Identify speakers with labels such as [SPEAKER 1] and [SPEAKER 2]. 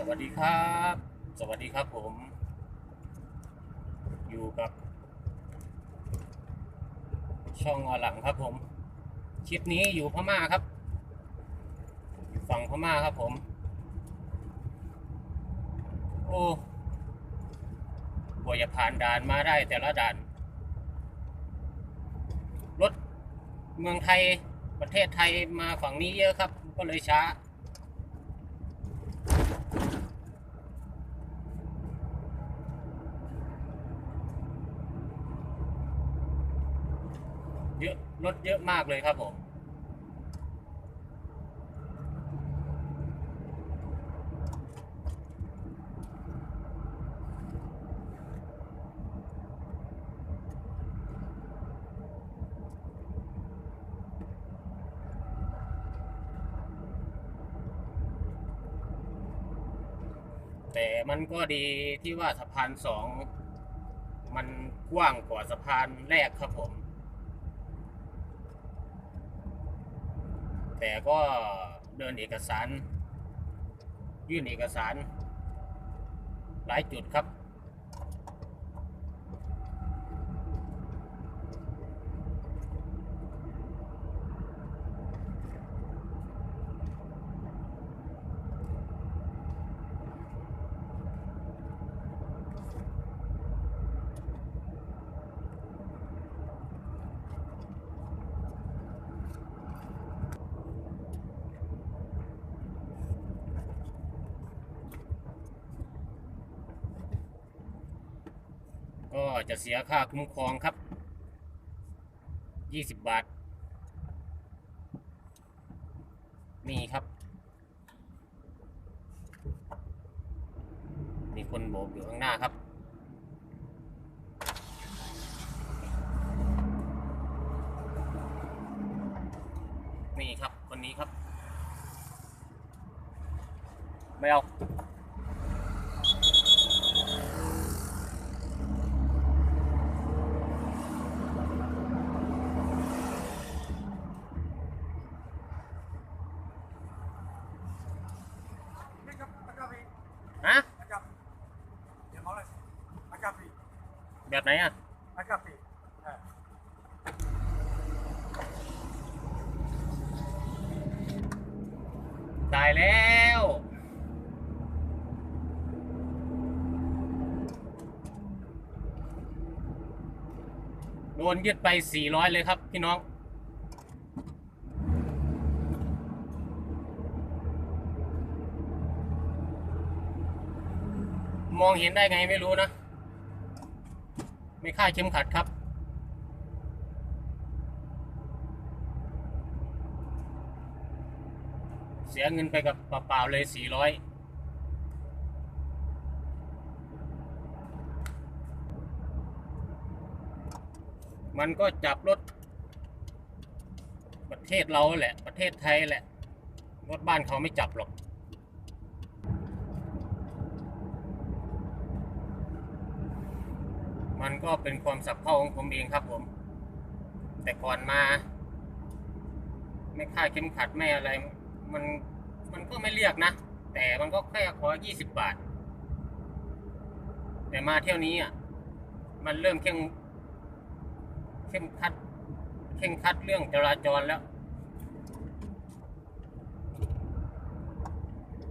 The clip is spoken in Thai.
[SPEAKER 1] สวัสดีครับ สวัสดีครับผม อยู่กับ ช่องอหลังครับผม คลิปนี้อยู่พม่าครับ อยู่ฝั่งพม่าครับผม โอ้กว่าจะผ่านด่านมาได้แต่ละด่าน รถเมืองไทยประเทศไทยมาฝั่งนี้เยอะครับ ก็เลยช้า เยอะรถเยอะมากเลยครับผมแต่มันก็ดีที่ว่าสะพานสองมันกว้างกว่าสะพานแรกครับผม แต่ก็เดินเอกสาร ยื่นเอกสาร หลายจุดครับ ก็จะเสียค่าคุ้มครองครับ 20 บาท นี่ครับ มีคนโบกอยู่ข้างหน้าครับนี่ครับคนนี้ครับ ไม่เอา
[SPEAKER 2] Agapi.
[SPEAKER 1] แบบไหนอะ
[SPEAKER 2] Agapi. Ha.
[SPEAKER 1] ตายแล้วโดนยึดไป 400 เลยครับ พี่น้อง มองเห็นได้ไงไม่รู้นะ ไม่ค่าเข็มขัดครับ เสียเงินไปกับเปล่าๆเลย 400มันก็จับรถ ประเทศเราแหละ ประเทศไทยแหละ รถบ้านเขาไม่จับหรอก มันก็เป็นความสับเพร่าของผมเองครับผม แต่ก่อนมา ไม่ค่าเข็มขัดไม่อะไร มันมันก็ไม่เรียกนะ แต่มันก็แค่ขอยี่สิบบาท แต่มาเที่ยวนี้อะ มันเริ่มเข้มเข้มคัด เข้มคัดเรื่องจราจรแล้ว